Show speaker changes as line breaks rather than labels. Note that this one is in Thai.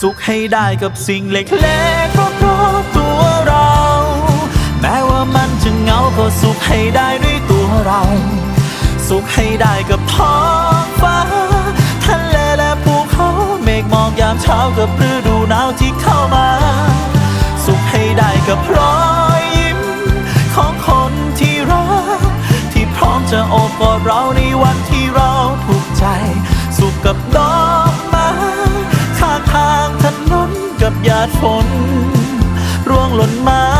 สุขให้ได้กับสิ่งเล็กๆรอบๆตัวเรา แม้ว่ามันจะเหงาก็สุขให้ได้ด้วยตัวเรา สุขให้ได้กับท้องฟ้าทะเลและภูเขาเมฆหมอกยามเช้ากับฤดูหนาวที่เข้ามา สุขให้ได้กับรอยยิ้ม ของคนที่รัก ที่พร้อมจะโอบกอดเราในวันที่เราาดฝน ร่วงหล่นมา